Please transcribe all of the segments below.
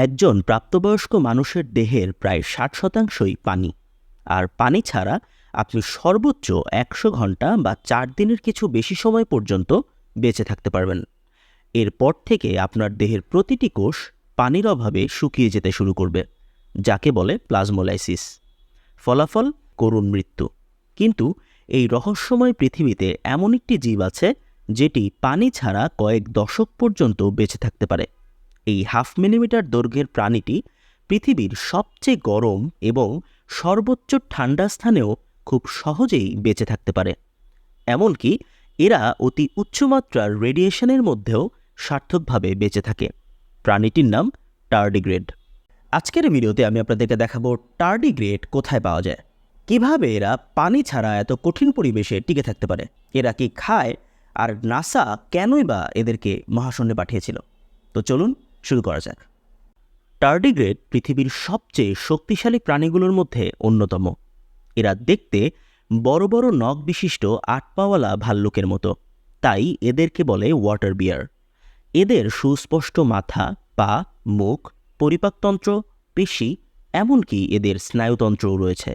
একজন প্রাপ্তবয়স্ক মানুষের দেহের প্রায় ষাট শতাংশই পানি। আর পানি ছাড়া আপনি সর্বোচ্চ একশো ঘণ্টা বা চার দিনের কিছু বেশি সময় পর্যন্ত বেঁচে থাকতে পারবেন। এরপর থেকে আপনার দেহের প্রতিটি কোষ পানির অভাবে শুকিয়ে যেতে শুরু করবে, যাকে বলে প্লাজমোলাইসিস। ফলাফল, করুণ মৃত্যু। কিন্তু এই রহস্যময় পৃথিবীতে এমন একটি জীব আছে, যেটি পানি ছাড়া কয়েক দশক পর্যন্ত বেঁচে থাকতে পারে। এই হাফ মিলিমিটার দৈর্ঘ্যের প্রাণীটি পৃথিবীর সবচেয়ে গরম এবং সর্বোচ্চ ঠান্ডা স্থানেও খুব সহজেই বেঁচে থাকতে পারে। এমনকি এরা অতি উচ্চমাত্রার রেডিয়েশনের মধ্যেও সার্থকভাবে বেঁচে থাকে। প্রাণীটির নাম টার্ডিগ্রেড। আজকের ভিডিওতে আমি আপনাদেরকে দেখাবো টার্ডিগ্রেড কোথায় পাওয়া যায়। কীভাবে এরা পানি ছাড়া এত কঠিন পরিবেশে টিকে থাকতে পারে? এরা কি খায়? আর নাসা কেনই বা এদেরকে মহাশূন্যে পাঠিয়েছিল? তো চলুন শুরু করা যাক। টার্ডিগ্রেড পৃথিবীর সবচেয়ে শক্তিশালী প্রাণীগুলোর মধ্যে অন্যতম। এরা দেখতে বড় বড় নখ বিশিষ্ট আটপাওয়ালা ভাল্লুকের মতো। তাই এদেরকে বলে ওয়াটার বিয়ার। এদের সুস্পষ্ট মাথা, পা, মুখ, পরিপাকতন্ত্র, পেশি, এমনকি এদের স্নায়ুতন্ত্রও রয়েছে।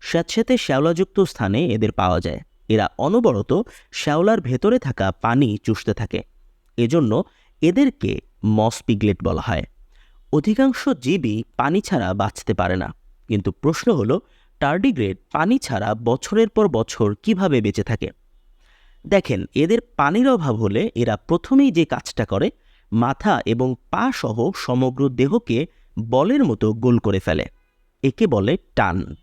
স্যাঁতস্যাঁতে শ্যাওলাযুক্ত স্থানে এদের পাওয়া যায়। এরা অনবরত শ্যাওলার ভেতরে থাকা পানি চুষতে থাকে। এজন্য এদেরকে মসপিগলেট বলা হয়। অধিকাংশ জীবই পানি ছাড়া বাঁচতে পারে না। কিন্তু প্রশ্ন হলো, টার্ডিগ্রেড পানি ছাড়া বছরের পর বছর কীভাবে বেঁচে থাকে? দেখেন, এদের পানির অভাব হলে এরা প্রথমেই যে কাজটা করে, মাথা এবং পা সহ সমগ্র দেহকে বলের মতো গোল করে ফেলে। একে বলে টান।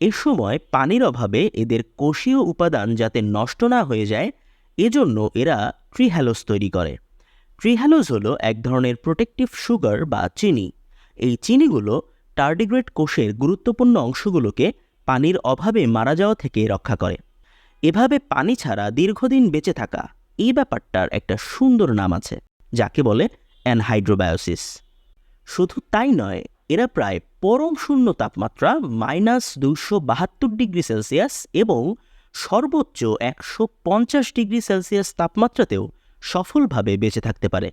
এ সময় পানির অভাবে এদের কোষীয় উপাদান যাতে নষ্ট না হয়ে যায়, এজন্য এরা ট্রিহ্যালোস তৈরি করে। ট্রিহ্যালোস হলো এক ধরনের প্রোটেকটিভ সুগার বা চিনি। এই চিনিগুলো টার্ডিগ্রেড কোষের গুরুত্বপূর্ণ অংশগুলোকে পানির অভাবে মারা যাওয়া থেকে রক্ষা করে। এভাবে পানি ছাড়া দীর্ঘদিন বেঁচে থাকা এই ব্যাপারটার একটা সুন্দর নাম আছে, যাকে বলে অ্যানহাইড্রোবায়োসিস। শুধু তাই নয়, এরা প্রায় পরম শূন্য তাপমাত্রা মাইনাস দুশো বাহাত্তর ডিগ্রি সেলসিয়াস এবং সর্বোচ্চ একশো পঞ্চাশ ডিগ্রি সেলসিয়াস তাপমাত্রাতেও সফলভাবে বেঁচে থাকতে পারে।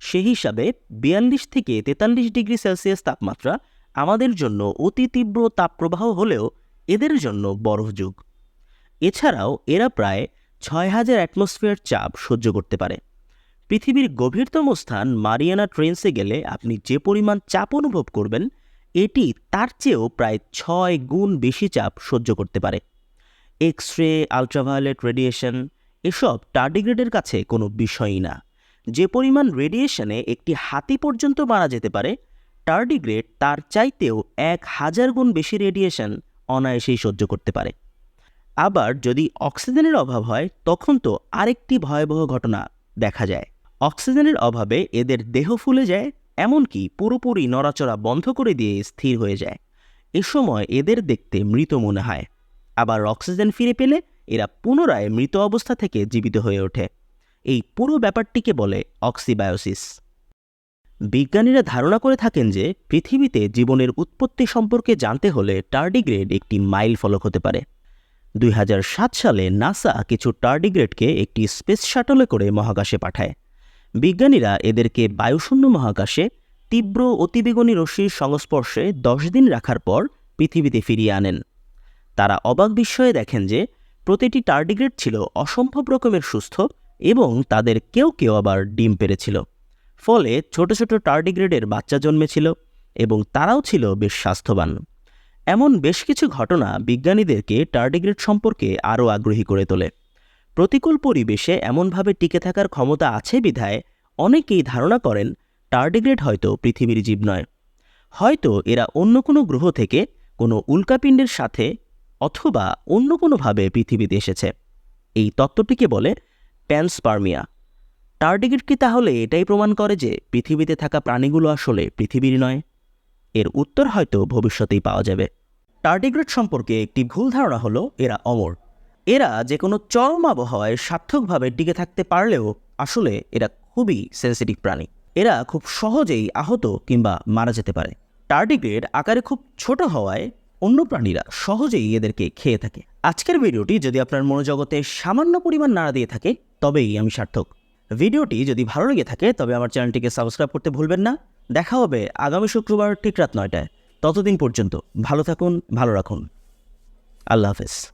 সেই হিসাবে বিয়াল্লিশ থেকে তেতাল্লিশ ডিগ্রি সেলসিয়াস তাপমাত্রা আমাদের জন্য অতি তীব্র তাপপ্রবাহ হলেও এদের জন্য বরফ যুগ। এছাড়াও এরা প্রায় ছয় হাজার অ্যাটমসফিয়ার চাপ সহ্য করতে পারে। পৃথিবীর গভীরতম স্থান মারিয়ানা ট্রেন্সে গেলে আপনি যে পরিমাণ চাপ অনুভব করবেন, এটি তার চেয়েও প্রায় ছয় গুণ বেশি চাপ সহ্য করতে পারে। এক্স রে আলট্রাভায়োলেট রেডিয়েশন এসব টার্ডিগ্রেডের কাছে কোনো বিষয়ই না। যে পরিমাণ রেডিয়েশনে একটি হাতি পর্যন্ত মারা যেতে পারে টার্ডিগ্রেড তার চাইতেও এক হাজার গুণ বেশি রেডিয়েশন অনায়াসেই সহ্য করতে পারে। আবার যদি অক্সিজেনের অভাব হয়, তখন তো আরেকটি ভয়াবহ ঘটনা দেখা যায়। অক্সিজেনের অভাবে এদের দেহ ফুলে যায়, এমনকি পুরোপুরি নড়াচড়া বন্ধ করে দিয়ে স্থির হয়ে যায়। এ সময় এদের দেখতে মৃত মনে হয়। আবার অক্সিজেন ফিরে পেলে এরা পুনরায় মৃত অবস্থা থেকে জীবিত হয়ে ওঠে। এই পুরো ব্যাপারটিকে বলে অক্সিবায়োসিস। বিজ্ঞানীরা ধারণা করে থাকেন যে পৃথিবীতে জীবনের উৎপত্তি সম্পর্কে জানতে হলে টার্ডিগ্রেড একটি মাইল ফলক হতে পারে। দুই হাজার সাত সালে নাসা কিছু টার্ডিগ্রেডকে একটি স্পেস শাটলে করে মহাকাশে পাঠায়। বিজ্ঞানীরা এদেরকে বায়ুশূন্য মহাকাশে তীব্র অতিবেগুনী রশ্মির সংস্পর্শে দশ দিন রাখার পর পৃথিবীতে ফিরিয়ে আনেন। তারা অবাক বিস্ময়ে দেখেন যে প্রতিটি টার্ডিগ্রেড ছিল অসম্ভব রকমের সুস্থ এবং তাদের কেউ কেউ আবার ডিম পেরেছিল। ফলে ছোট ছোট টার্ডিগ্রেডের বাচ্চা জন্মেছিল এবং তারাও ছিল বেশ স্বাস্থ্যবান। এমন বেশ কিছু ঘটনা বিজ্ঞানীদেরকে টার্ডিগ্রেড সম্পর্কে আরও আগ্রহী করে তোলে। প্রতিকূল পরিবেশে এমনভাবে টিকে থাকার ক্ষমতা আছে বিধায় অনেকেই ধারণা করেন টার্ডিগ্রেড হয়তো পৃথিবীর জীব নয়। হয়তো এরা অন্য কোনো গ্রহ থেকে কোনো উল্কাপিণ্ডের সাথে অথবা অন্য কোনোভাবে পৃথিবীতে এসেছে। এই তত্ত্বটিকে বলে প্যানস্পার্মিয়া টার্ডিগ্রেড কি তাহলে এটাই প্রমাণ করে যে পৃথিবীতে থাকা প্রাণীগুলো আসলে পৃথিবীর নয়? এর উত্তর হয়তো ভবিষ্যতেই পাওয়া যাবে। টার্ডিগ্রেড সম্পর্কে একটি ভুল ধারণা হলো এরা অমর। এরা যে কোনো চরম আবহাওয়ায় সার্থকভাবে টিকে থাকতে পারলেও আসলে এরা খুবই সেন্সিটিভ প্রাণী। এরা খুব সহজেই আহত কিংবা মারা যেতে পারে। টার্ডিগ্রেড আকারে খুব ছোট হওয়ায় অন্য প্রাণীরা সহজেই এদেরকে খেয়ে থাকে। আজকের ভিডিওটি যদি আপনার মনোজগতে সামান্য পরিমাণ নাড়া দিয়ে থাকে, তবেই আমি সার্থক। ভিডিওটি যদি ভালো লেগে থাকে, তবে আমার চ্যানেলটিকে সাবস্ক্রাইব করতে ভুলবেন না। দেখা হবে আগামী শুক্রবার ঠিক রাত নয়টায়। ততদিন পর্যন্ত ভালো থাকুন, ভালো রাখুন। আল্লাহ হাফেজ।